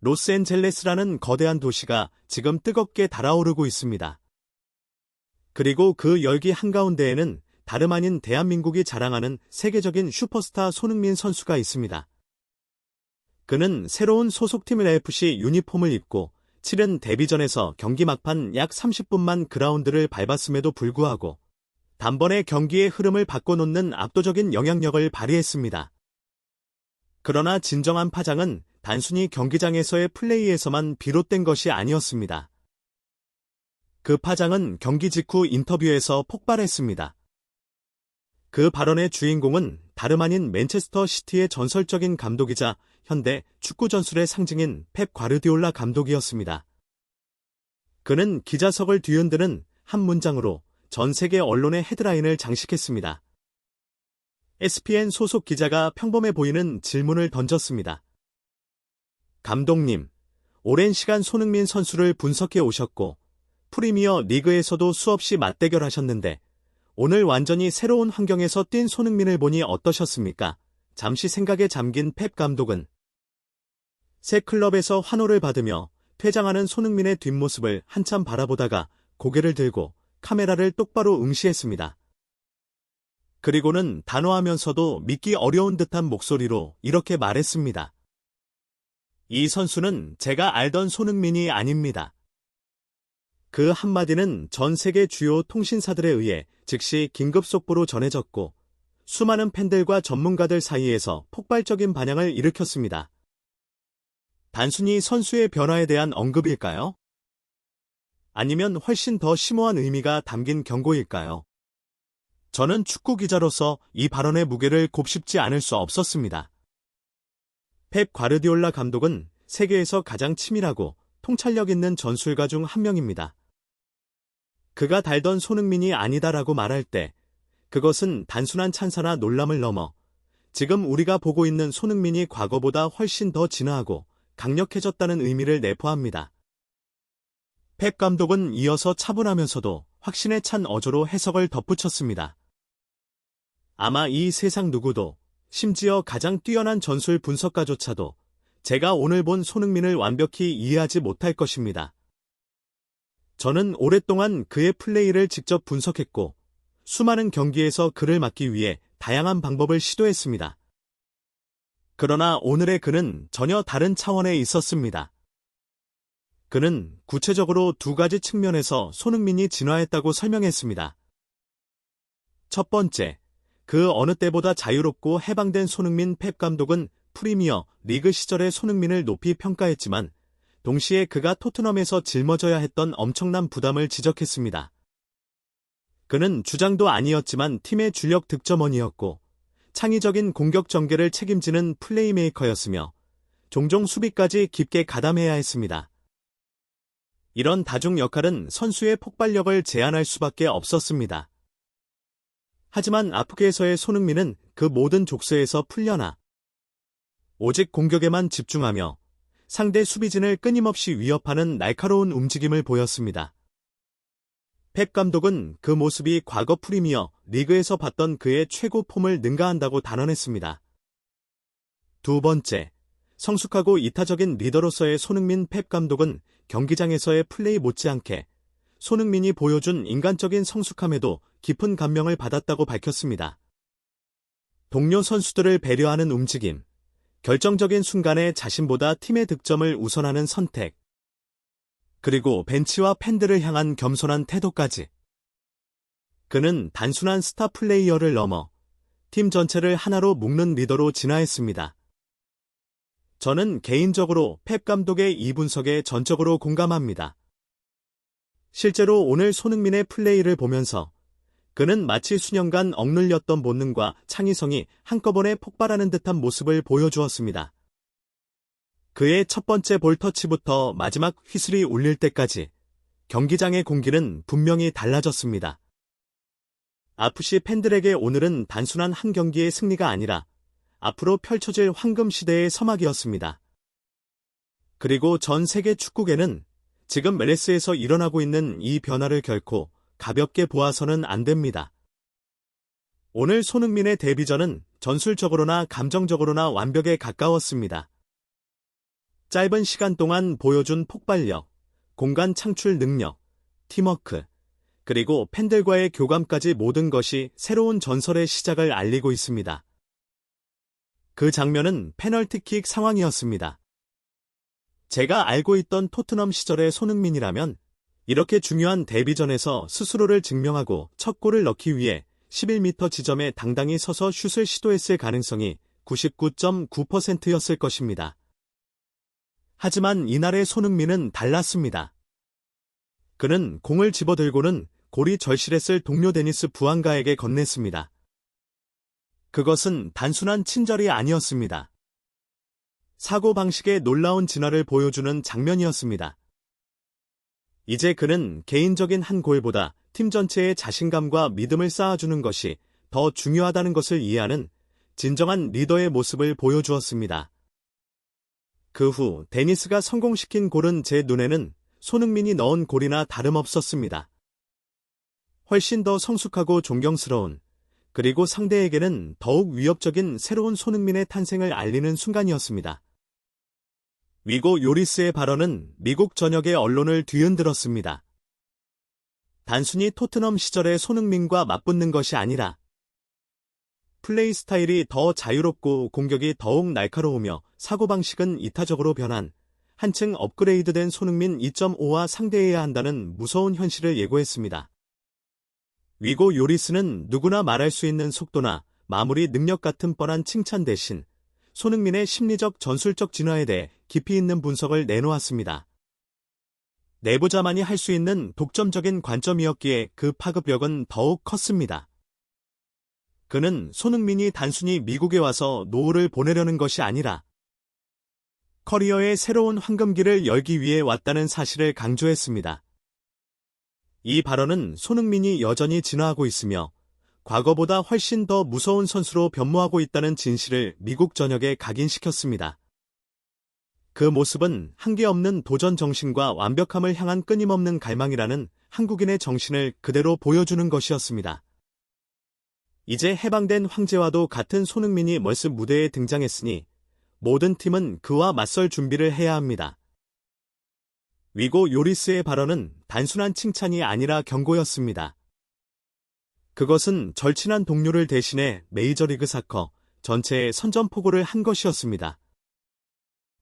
로스앤젤레스라는 거대한 도시가 지금 뜨겁게 달아오르고 있습니다. 그리고 그 열기 한가운데에는 다름 아닌 대한민국이 자랑하는 세계적인 슈퍼스타 손흥민 선수가 있습니다. 그는 새로운 소속팀 LFC 유니폼을 입고 치른 데뷔전에서 경기 막판 약 30분만 그라운드를 밟았음에도 불구하고 단번에 경기의 흐름을 바꿔놓는 압도적인 영향력을 발휘했습니다. 그러나 진정한 파장은 단순히 경기장에서의 플레이에서만 비롯된 것이 아니었습니다. 그 파장은 경기 직후 인터뷰에서 폭발했습니다. 그 발언의 주인공은 다름 아닌 맨체스터 시티의 전설적인 감독이자 현대 축구 전술의 상징인 펩 과르디올라 감독이었습니다. 그는 기자석을 뒤흔드는 한 문장으로 전 세계 언론의 헤드라인을 장식했습니다. SPN 소속 기자가 평범해 보이는 질문을 던졌습니다. 감독님, 오랜 시간 손흥민 선수를 분석해 오셨고, 프리미어 리그에서도 수없이 맞대결하셨는데, 오늘 완전히 새로운 환경에서 뛴 손흥민을 보니 어떠셨습니까? 잠시 생각에 잠긴 펩 감독은 새 클럽에서 환호를 받으며 퇴장하는 손흥민의 뒷모습을 한참 바라보다가 고개를 들고 카메라를 똑바로 응시했습니다. 그리고는 단호하면서도 믿기 어려운 듯한 목소리로 이렇게 말했습니다. 이 선수는 제가 알던 손흥민이 아닙니다. 그 한마디는 전 세계 주요 통신사들에 의해 즉시 긴급 속보로 전해졌고 수많은 팬들과 전문가들 사이에서 폭발적인 반향을 일으켰습니다. 단순히 선수의 변화에 대한 언급일까요? 아니면 훨씬 더 심오한 의미가 담긴 경고일까요? 저는 축구 기자로서 이 발언의 무게를 곱씹지 않을 수 없었습니다. 펩 과르디올라 감독은 세계에서 가장 치밀하고 통찰력 있는 전술가 중 한 명입니다. 그가 달던 손흥민이 아니다라고 말할 때 그것은 단순한 찬사나 놀람을 넘어 지금 우리가 보고 있는 손흥민이 과거보다 훨씬 더 진화하고 강력해졌다는 의미를 내포합니다. 펩 감독은 이어서 차분하면서도 확신에 찬 어조로 해석을 덧붙였습니다. 아마 이 세상 누구도 심지어 가장 뛰어난 전술 분석가조차도 제가 오늘 본 손흥민을 완벽히 이해하지 못할 것입니다. 저는 오랫동안 그의 플레이를 직접 분석했고 수많은 경기에서 그를 막기 위해 다양한 방법을 시도했습니다. 그러나 오늘의 그는 전혀 다른 차원에 있었습니다. 그는 구체적으로 두 가지 측면에서 손흥민이 진화했다고 설명했습니다. 첫 번째, 그 어느 때보다 자유롭고 해방된 손흥민 펩 감독은 프리미어 리그 시절의 손흥민을 높이 평가했지만 동시에 그가 토트넘에서 짊어져야 했던 엄청난 부담을 지적했습니다. 그는 주장도 아니었지만 팀의 주력 득점원이었고 창의적인 공격 전개를 책임지는 플레이메이커였으며 종종 수비까지 깊게 가담해야 했습니다. 이런 다중 역할은 선수의 폭발력을 제한할 수밖에 없었습니다. 하지만 아프게에서의 손흥민은 그 모든 족쇄에서 풀려나 오직 공격에만 집중하며 상대 수비진을 끊임없이 위협하는 날카로운 움직임을 보였습니다. 펩 감독은 그 모습이 과거 프리미어 리그에서 봤던 그의 최고 폼을 능가한다고 단언했습니다. 두 번째, 성숙하고 이타적인 리더로서의 손흥민 펩 감독은 경기장에서의 플레이 못지않게 손흥민이 보여준 인간적인 성숙함에도 깊은 감명을 받았다고 밝혔습니다. 동료 선수들을 배려하는 움직임, 결정적인 순간에 자신보다 팀의 득점을 우선하는 선택, 그리고 벤치와 팬들을 향한 겸손한 태도까지. 그는 단순한 스타 플레이어를 넘어 팀 전체를 하나로 묶는 리더로 진화했습니다. 저는 개인적으로 펩 감독의 이 분석에 전적으로 공감합니다. 실제로 오늘 손흥민의 플레이를 보면서 그는 마치 수년간 억눌렸던 본능과 창의성이 한꺼번에 폭발하는 듯한 모습을 보여주었습니다. 그의 첫 번째 볼터치부터 마지막 휘슬이 울릴 때까지 경기장의 공기는 분명히 달라졌습니다. 아프시 팬들에게 오늘은 단순한 한 경기의 승리가 아니라 앞으로 펼쳐질 황금 시대의 서막이었습니다. 그리고 전 세계 축구계는 지금 멜레스에서 일어나고 있는 이 변화를 결코 가볍게 보아서는 안 됩니다. 오늘 손흥민의 데뷔전은 전술적으로나 감정적으로나 완벽에 가까웠습니다. 짧은 시간 동안 보여준 폭발력, 공간 창출 능력, 팀워크, 그리고 팬들과의 교감까지 모든 것이 새로운 전설의 시작을 알리고 있습니다. 그 장면은 페널티킥 상황이었습니다. 제가 알고 있던 토트넘 시절의 손흥민이라면 이렇게 중요한 데뷔전에서 스스로를 증명하고 첫 골을 넣기 위해 11m 지점에 당당히 서서 슛을 시도했을 가능성이 99.9%였을 것입니다. 하지만 이날의 손흥민은 달랐습니다. 그는 공을 집어들고는 골이 절실했을 동료 데니스 부안가에게 건넸습니다. 그것은 단순한 친절이 아니었습니다. 사고방식의 놀라운 진화를 보여주는 장면이었습니다. 이제 그는 개인적인 한 골보다 팀 전체의 자신감과 믿음을 쌓아주는 것이 더 중요하다는 것을 이해하는 진정한 리더의 모습을 보여주었습니다. 그 후 데니스가 성공시킨 골은 제 눈에는 손흥민이 넣은 골이나 다름없었습니다. 훨씬 더 성숙하고 존경스러운 그리고 상대에게는 더욱 위협적인 새로운 손흥민의 탄생을 알리는 순간이었습니다. 위고 요리스의 발언은 미국 전역의 언론을 뒤흔들었습니다. 단순히 토트넘 시절의 손흥민과 맞붙는 것이 아니라 플레이 스타일이 더 자유롭고 공격이 더욱 날카로우며 사고방식은 이타적으로 변한 한층 업그레이드된 손흥민 2.5와 상대해야 한다는 무서운 현실을 예고했습니다. 위고 요리스는 누구나 말할 수 있는 속도나 마무리 능력 같은 뻔한 칭찬 대신 손흥민의 심리적 전술적 진화에 대해 깊이 있는 분석을 내놓았습니다. 내부자만이 할 수 있는 독점적인 관점이었기에 그 파급력은 더욱 컸습니다. 그는 손흥민이 단순히 미국에 와서 노후를 보내려는 것이 아니라 커리어의 새로운 황금기를 열기 위해 왔다는 사실을 강조했습니다. 이 발언은 손흥민이 여전히 진화하고 있으며 과거보다 훨씬 더 무서운 선수로 변모하고 있다는 진실을 미국 전역에 각인시켰습니다. 그 모습은 한계 없는 도전 정신과 완벽함을 향한 끊임없는 갈망이라는 한국인의 정신을 그대로 보여주는 것이었습니다. 이제 해방된 황제와도 같은 손흥민이 멀스 무대에 등장했으니 모든 팀은 그와 맞설 준비를 해야 합니다. 위고 요리스의 발언은 단순한 칭찬이 아니라 경고였습니다. 그것은 절친한 동료를 대신해 메이저리그 사커 전체에 선전포고를 한 것이었습니다.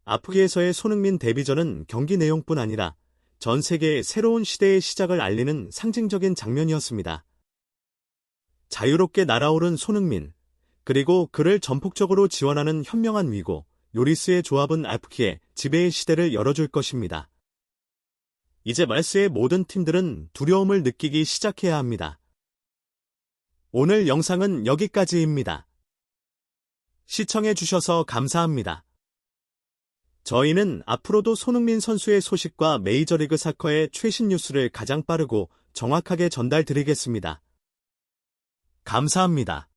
아프기에서의 손흥민 데뷔전은 경기 내용뿐 아니라 전 세계의 새로운 시대의 시작을 알리는 상징적인 장면이었습니다. 자유롭게 날아오른 손흥민, 그리고 그를 전폭적으로 지원하는 현명한 위고, 요리스의 조합은 아프키의 지배의 시대를 열어줄 것입니다. 이제 말스의 모든 팀들은 두려움을 느끼기 시작해야 합니다. 오늘 영상은 여기까지입니다. 시청해주셔서 감사합니다. 저희는 앞으로도 손흥민 선수의 소식과 메이저리그 사커의 최신 뉴스를 가장 빠르고 정확하게 전달드리겠습니다. 감사합니다.